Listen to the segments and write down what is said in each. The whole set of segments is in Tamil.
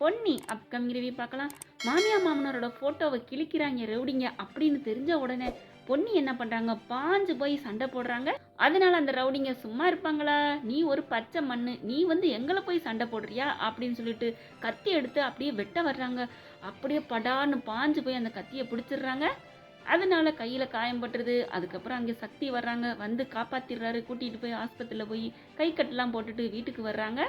பொன்னி அப்கமிங் ரிவ்யூ பார்க்கலாம். மாமியா மாமனாரோட ஃபோட்டோவை கிழிக்கிறாங்க ரவுடிங்க அப்படின்னு தெரிஞ்ச உடனே பொன்னி என்ன பண்ணுறாங்க பாஞ்சு போய் சண்டை போடுறாங்க. அதனால அந்த ரவுடிங்க சும்மா இருப்பாங்களா? நீ ஒரு பச்சை மண் நீ வந்து எங்களை போய் சண்டை போடுறியா? அப்படின்னு சொல்லிட்டு கத்தி எடுத்து அப்படியே வெட்ட வர்றாங்க. அப்படியே படான்னு பாஞ்சு போய் அந்த கத்தியை பிடிச்சிடுறாங்க. அதனால கையில் காயம் பட்டுருது. அதுக்கப்புறம் அங்கே சக்தி வர்றாங்க. வந்து காப்பாத்திடுறாரு. கூட்டிகிட்டு போய் ஆஸ்பத்திரியில் போய் கை கட்டெல்லாம் போட்டுட்டு வீட்டுக்கு வர்றாங்க.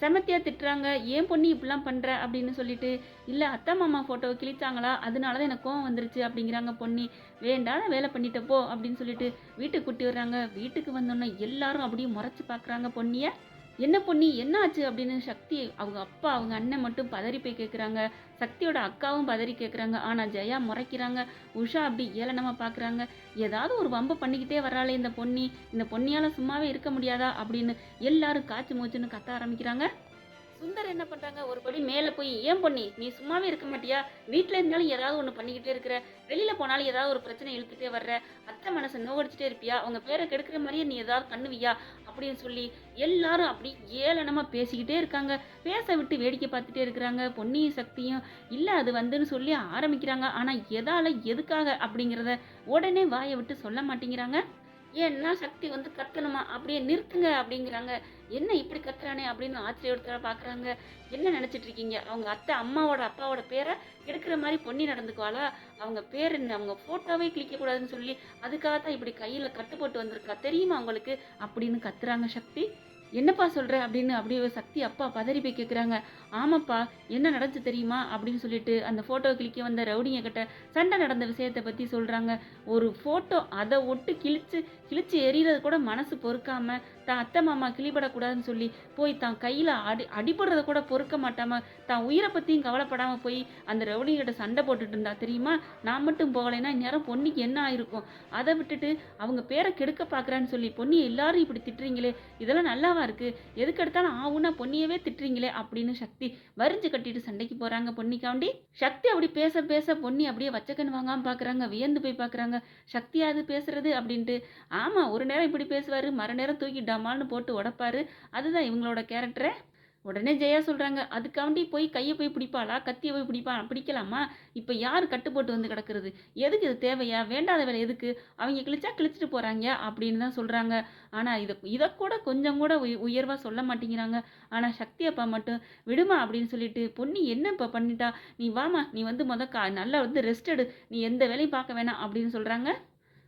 செமத்தியாக திட்டுறாங்க ஏன் பொண்ணு இப்படிலாம் பண்ணுற அப்படின்னு சொல்லிட்டு இல்லை அத்தா மாமா ஃபோட்டோவை கிழிச்சாங்களா? அதனால தான் எனக்கு கோவம் வந்துருச்சு அப்படிங்கிறாங்க பொண்ணி வேண்டாம் வேலை பண்ணிட்ட போ அப்படின்னு சொல்லிட்டு வீட்டுக்கு கூட்டி வர்றாங்க வீட்டுக்கு வந்தோன்னே எல்லாரும் அப்படியே முறைச்சி பார்க்குறாங்க பொன்னியை. என்ன பொண்ணி என்ன ஆச்சு அப்படின்னு சக்தி அவங்க அப்பா அவங்க அண்ணன் மட்டும் பதறி போய் கேட்குறாங்க சக்தியோட அக்காவும் பதறி கேட்குறாங்க ஆனால் ஜெயா முறைக்கிறாங்க. உஷா அப்படி ஏளனமாக பார்க்குறாங்க ஏதாவது ஒரு வம்பை பண்ணிக்கிட்டே வராளே இந்த பொன்னி. இந்த பொன்னியால் சும்மாவே இருக்க முடியாதா? அப்படின்னு எல்லாரும் காய்ச்சி மூச்சுன்னு கத்த ஆரம்பிக்கிறாங்க. சுந்தர் என்ன பண்ணுறாங்க ஒரு படி மேலே போய் ஏன் பொண்ணி நீ சும்மாவே இருக்க மாட்டியா? வீட்டில் இருந்தாலும் ஏதாவது ஒன்று பண்ணிக்கிட்டே இருக்கிற. வெளியில் போனாலும் ஏதாவது ஒரு பிரச்சனை இழுத்துட்டே வர்ற. அத்தை மனசை நோவடிச்சிட்டே இருப்பியா? அவங்க பேரை கெடுக்கிற மாதிரியே நீ ஏதாவது பண்ணுவியா? அப்படின்னு சொல்லி எல்லாரும் அப்படி ஏளனமாக பேசிக்கிட்டே இருக்காங்க. பேச விட்டு வேடிக்கை பார்த்துட்டே இருக்கிறாங்க. பொன்னியும் சக்தியும் இல்லை அது வந்துன்னு சொல்லி ஆரம்பிக்கிறாங்க. ஆனால் எதால் எதுக்காக? அப்படிங்கிறத உடனே வாயை விட்டு சொல்ல மாட்டேங்கிறாங்க. ஏன்னா சக்தி வந்து கத்தணுமா? அப்படியே நிறுத்துங்க அப்படிங்கிறாங்க. என்ன இப்படி கத்துறானே அப்படின்னு ஆச்சரியத்தோட பார்க்குறாங்க என்ன நினச்சிட்டு இருக்கீங்க அவங்க அத்தை அம்மாவோட அப்பாவோட பேரை எடுக்கிற மாதிரி பொண்ணி நடந்துக்குவாளா? அவங்க பேர் என்ன? அவங்க ஃபோட்டோவே கிளிக்கக்கூடாதுன்னு சொல்லி அதுக்காக தான் இப்படி கையில் கட்டு போட்டு வந்திருக்கா? தெரியுமா அவங்களுக்கு அப்படின்னு கத்துறாங்க சக்தி. என்னப்பா சொல்கிற அப்படின்னு அப்படியே சக்தி அப்பா பதறி போய் கேட்குறாங்க ஆமாப்பா என்ன நடந்துச்சு தெரியுமா? அப்படின்னு சொல்லிட்டு அந்த ஃபோட்டோ கிளிக்க வந்த ரவுடிங்க கிட்ட சண்டை நடந்த விஷயத்தை பற்றி சொல்கிறாங்க ஒரு ஃபோட்டோ அதை ஒட்டு கிழிச்சு கிழிச்சு எறிகிறது கூட மனசு பொறுக்காமல் தான் அத்தை மாமா கிளிபடக்கூடாதுன்னு சொல்லி போய் தான் கையில் அடி அடிபடுறத கூட பொறுக்க மாட்டாமல் தான் உயிரை பற்றியும் கவலைப்படாமல் போய் அந்த ரவுடிங்கிட்ட சண்டை போட்டுட்டு இருந்தா. தெரியுமா? நான் மட்டும் போகலைன்னா இந்நேரம் பொன்னிக்கு என்ன ஆயிருக்கும்? அதை விட்டுட்டு அவங்க பேரை கெடுக்க பார்க்குறான்னு சொல்லி பொன்னியை எல்லாரும் இப்படி திட்டுறீங்களே இதெல்லாம் நல்லாவா இருக்குது எதுக்கு எடுத்தாலும் ஆவுன்னா பொன்னியவே திட்டுறீங்களே அப்படின்னு சக்தி வரிஞ்சு கட்டிட்டு சண்டைக்கு போகிறாங்க பொன்னிக்காண்டி சக்தி அப்படி பேச பேச பொன்னி அப்படியே வச்சக்கன் வாங்காமல் பார்க்குறாங்க வியந்து போய் பார்க்குறாங்க சக்தியாவது பேசுறது அப்படின்ட்டு ஆமாம் ஒரு நேரம் இப்படி பேசுவார் மறு நேரம் டமால்னு போட்டு உடப்பாரு. அதுதான் இவங்களோட கேரக்டரை உடனே ஜெயா சொல்கிறாங்க அதுக்காண்டி போய் கையை போய் பிடிப்பாளா? கத்தியை போய் பிடிப்பா பிடிக்கலாமா? இப்போ யார் கட்டு போட்டு வந்து கிடக்கிறது? எதுக்கு இது தேவையா? வேண்டாத வேலை எதுக்கு? அவங்க கிழிச்சா கிழிச்சிட்டு போகிறாங்க அப்படின்னு தான் சொல்கிறாங்க ஆனால் இதை இதை கூட கொஞ்சம் கூட உய உயர்வாக சொல்ல மாட்டேங்கிறாங்க. ஆனால் சக்தி அப்பா மட்டும் விடுமா அப்படின்னு சொல்லிட்டு பொண்ணு என்ன இப்போ பண்ணிட்டா? நீ வாமா நீ வந்து மொதல் கா நல்லா வந்து ரெஸ்ட் எடு. நீ எந்த வேலையும் பார்க்க வேணாம் அப்படின்னு சொல்கிறாங்க